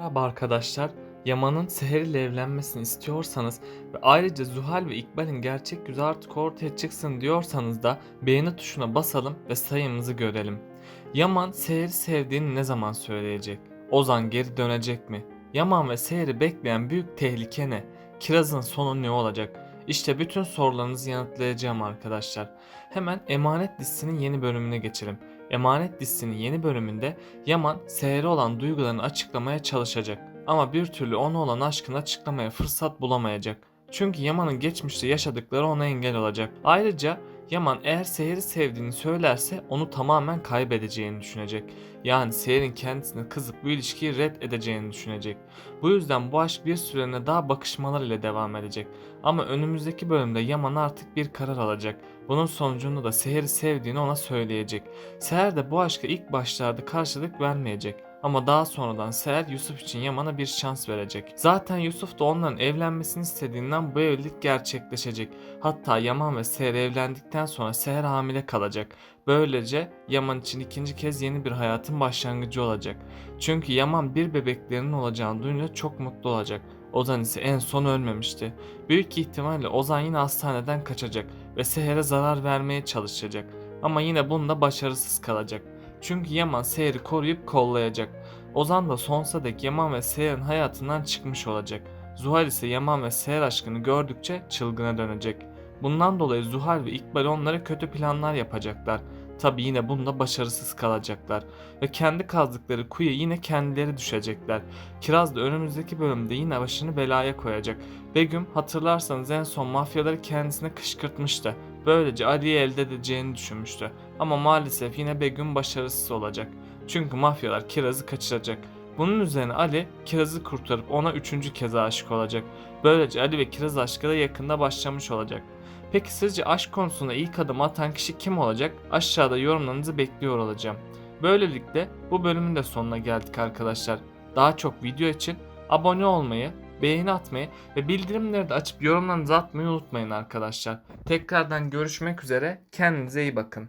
Merhaba arkadaşlar. Yaman'ın Seher ile evlenmesini istiyorsanız ve ayrıca Zuhal ve İkbal'in gerçek yüzü artık ortaya çıksın diyorsanız da beğeni tuşuna basalım ve sayımızı görelim. Yaman Seher'i sevdiğini ne zaman söyleyecek? Ozan geri dönecek mi? Yaman ve Seher'i bekleyen büyük tehlike ne? Kiraz'ın sonu ne olacak? İşte bütün sorularınızı yanıtlayacağım arkadaşlar. Hemen Emanet dizisinin yeni bölümüne geçelim. Emanet dizisinin yeni bölümünde Yaman Seher'e olan duygularını açıklamaya çalışacak ama bir türlü ona olan aşkını açıklamaya fırsat bulamayacak. Çünkü Yaman'ın geçmişte yaşadıkları ona engel olacak. Ayrıca Yaman eğer Seher'i sevdiğini söylerse onu tamamen kaybedeceğini düşünecek. Yani Seher'in kendisine kızıp bu ilişkiyi red edeceğini düşünecek. Bu yüzden bu aşk bir süreliğine daha bakışmalar ile devam edecek. Ama önümüzdeki bölümde Yaman artık bir karar alacak. Bunun sonucunda da Seher'i sevdiğini ona söyleyecek. Seher de bu aşka ilk başlarda karşılık vermeyecek. Ama daha sonradan Seher Yusuf için Yaman'a bir şans verecek. Zaten Yusuf da onların evlenmesini istediğinden bu evlilik gerçekleşecek. Hatta Yaman ve Seher evlendikten sonra Seher hamile kalacak. Böylece Yaman için ikinci kez yeni bir hayatın başlangıcı olacak. Çünkü Yaman bir bebeklerinin olacağını duyunca çok mutlu olacak. Ozan ise en son ölmemişti. Büyük ihtimalle Ozan yine hastaneden kaçacak ve Seher'e zarar vermeye çalışacak. Ama yine bunda başarısız kalacak. Çünkü Yaman Seher'i koruyup kollayacak. Ozan da sonsuza dek Yaman ve Seher'in hayatından çıkmış olacak. Zuhal ise Yaman ve Seher aşkını gördükçe çılgına dönecek. Bundan dolayı Zuhal ve İkbal onlara kötü planlar yapacaklar. Tabi yine bunda başarısız kalacaklar. Ve kendi kazdıkları kuyuya yine kendileri düşecekler. Kiraz da önümüzdeki bölümde yine başını belaya koyacak. Begüm hatırlarsanız en son mafyaları kendisine kışkırtmıştı. Böylece Ali'yi elde edeceğini düşünmüştü. Ama maalesef yine Begüm başarısız olacak. Çünkü mafyalar Kiraz'ı kaçıracak. Bunun üzerine Ali Kiraz'ı kurtarıp ona üçüncü kez aşık olacak. Böylece Ali ve Kiraz aşkı da yakında başlamış olacak. Peki sizce aşk konusunda ilk adım atan kişi kim olacak? Aşağıda yorumlarınızı bekliyor olacağım. Böylelikle bu bölümün de sonuna geldik arkadaşlar. Daha çok video için abone olmayı, beğeni atmayı ve bildirimleri de açıp yorumlarınızı atmayı unutmayın arkadaşlar. Tekrardan görüşmek üzere. Kendinize iyi bakın.